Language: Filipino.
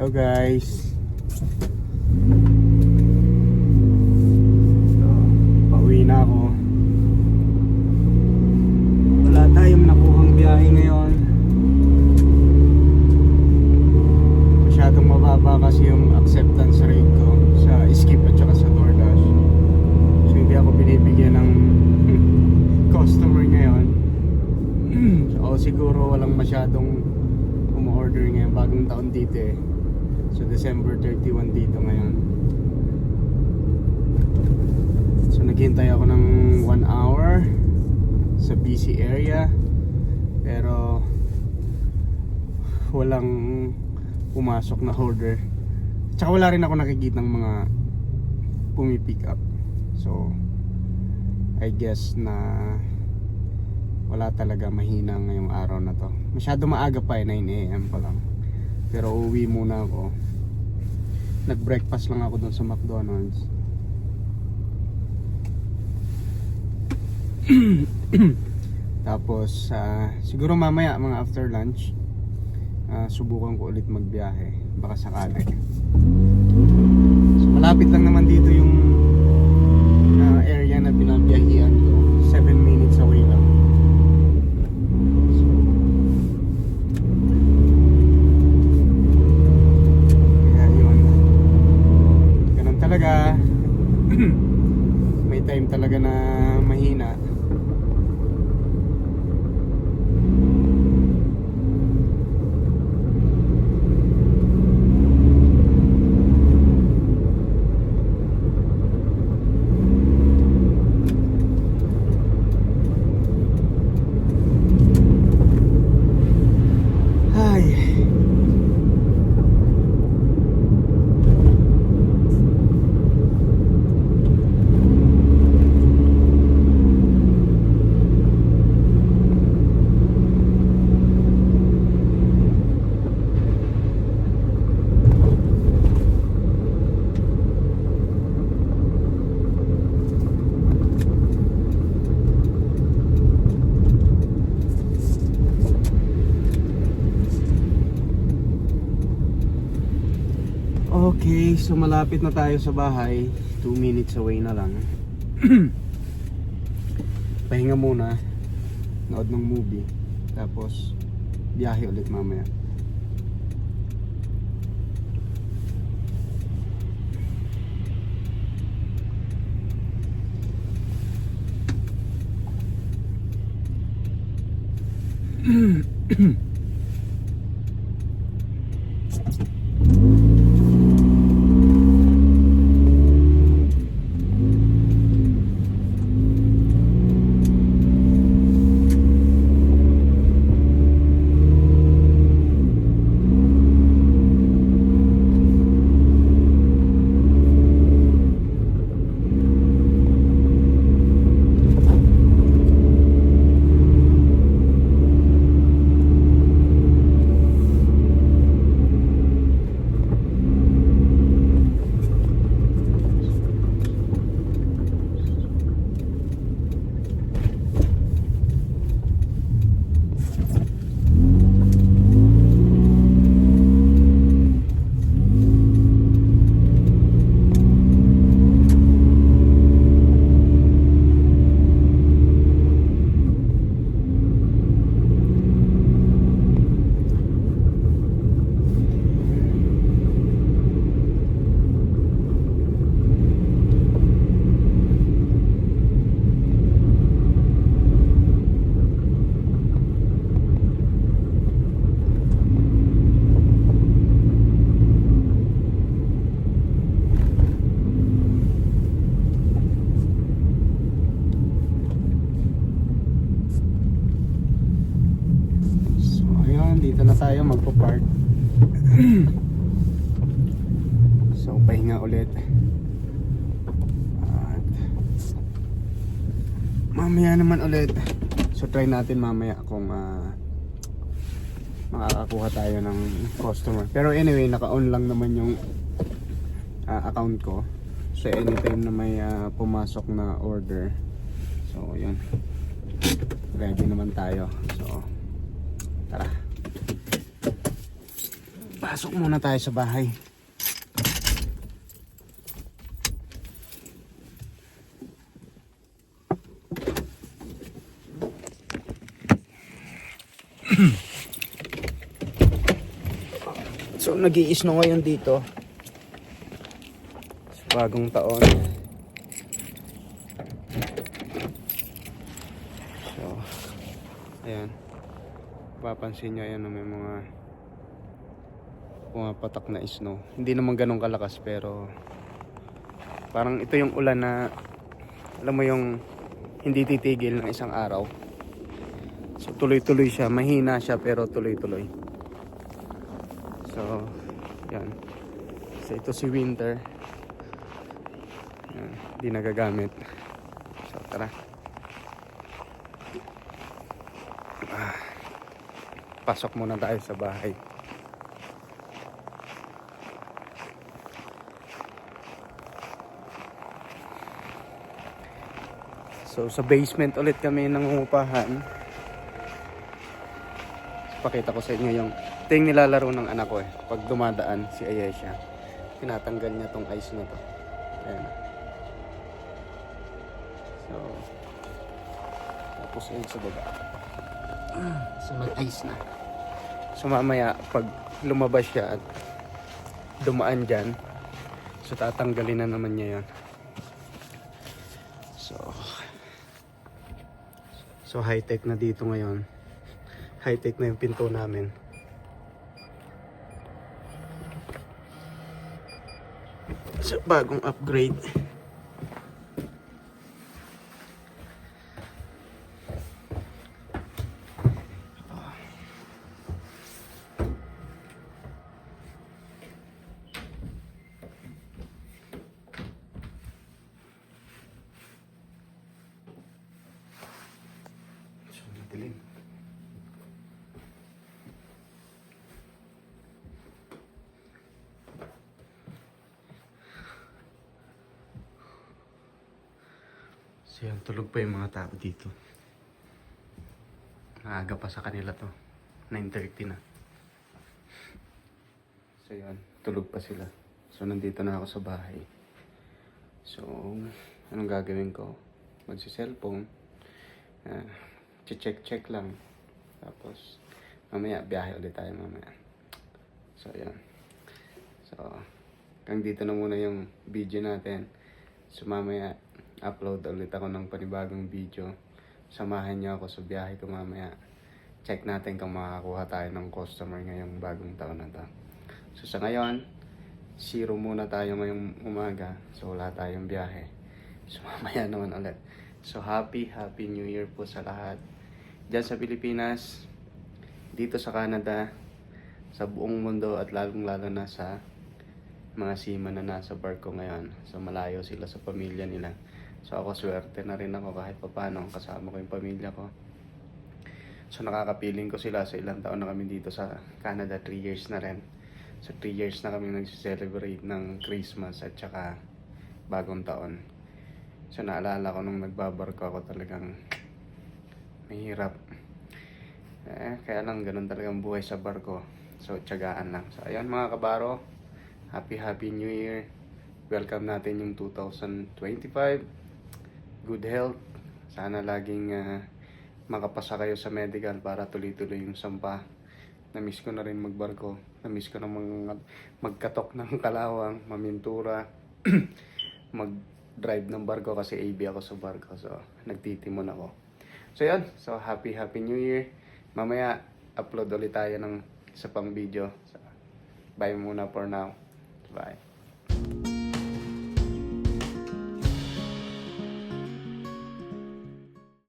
Hello guys. So, pauwi na ako. Wala tayong nakuhang biyahe ngayon. Masyadong mababa kasi yung acceptance rate ko sa Skip at saka sa DoorDash. So hindi ako binibigyan ng customer ngayon. so siguro walang masyadong umu-order ngayon bagong taon dito eh. So December 31 dito ngayon. So naghintay ako ng 1 hour sa busy area. Pero walang pumasok na order. Tsaka wala rin ako nakikita ng mga pumipick up. So I guess na wala talaga mahina ngayong araw na to. Masyado maaga pa eh, 9am pa lang. Pero uwi muna ako. Nag-breakfast lang ako doon sa McDonald's. Tapos ah, siguro mamaya mga after lunch ah, subukan ko ulit magbiyahe baka sakali. So malapit lang naman dito yung ah, area na binabiyahian ko. 7 minutes away lang. So, kaya yun. Ganun talaga. May time talaga na mahina. Ay. guys, so malapit na tayo sa bahay. 2 minutes away na lang. Pahinga muna. Nood ng movie. Tapos biyahe ulit mamaya. Mm-hmm. tayo magpo-park. so, pahinga ulit. At mamaya naman ulit. So, try natin mamaya kung ah, makakakuha tayo ng customer. Pero anyway, naka-on lang naman yung ah, account ko. So, anytime na may ah, pumasok na order. So, yun. Ready naman tayo. So, tara. Pasok muna tayo sa bahay. so, nag-iisno ngayon dito. Sa bagong taon. So, ayan. Papansin nyo ayan may mga pumapatak na snow. Hindi naman ganun kalakas pero parang ito yung ulan na alam mo yung hindi titigil ng isang araw. So tuloy-tuloy siya, mahina siya pero tuloy-tuloy. So, yan. So ito si Winter. Yan, hindi nagagamit. So tara. Ah, pasok muna tayo sa bahay. So sa basement ulit kami nangungupahan. Pakita ko sa inyo yung yung nilalaro ng anak ko eh. Pag dumadaan si Ayesha, tinatanggal niya tong ice na to. Ayan. So, tapos yun sa baba. So may ice na. So mamaya pag lumabas siya at dumaan dyan, so tatanggalin na naman niya yan. So, so high tech na dito ngayon. High tech na yung pinto namin. So, bagong upgrade. So, madilim. So yan, tulog pa yung mga tao dito. Maaga pa sa kanila to. 9.30 na. So yan, tulog pa sila. So nandito na ako sa bahay. So, anong gagawin ko? Magsi-cellphone. Uh, check-check lang. Tapos, mamaya, biyahe ulit tayo mamaya. So, yan. So, hanggang dito na muna yung video natin. So, mamaya, upload ulit ako ng panibagong video. Samahan niyo ako sa biyahe ko mamaya. Check natin kung makakakuha tayo ng customer ngayong bagong taon na to. So, sa ngayon, zero muna tayo ngayong umaga. So, wala tayong biyahe. So, mamaya naman ulit. So, happy, happy New Year po sa lahat. Diyan sa Pilipinas, dito sa Canada, sa buong mundo at lalong-lalo na sa mga seaman na nasa barko ngayon. So, malayo sila sa pamilya nila. So, ako swerte na rin ako kahit papano kasama ko yung pamilya ko. So, nakakapiling ko sila. So, ilang taon na kami dito sa Canada. 3 years na rin. So, 3 years na kami nag-celebrate ng Christmas at saka bagong taon. So, naalala ko nung nagbabarko ako talagang mahirap. Eh, kaya lang ganun talagang buhay sa barko. So, tiyagaan lang. So, ayan mga kabaro. Happy, happy New Year. Welcome natin yung 2025. Good health. Sana laging ah, makapasa kayo sa medical para tuloy-tuloy yung sampa. Na-miss ko na rin magbarko. Na-miss ko na mga, magkatok ng kalawang, mamintura, mag-drive ng barko kasi AB ako sa barko. So, nagtitimon ako. So, yun. So, happy, happy New Year. Mamaya, upload ulit tayo ng isa pang video. So, bye muna for now. Bye.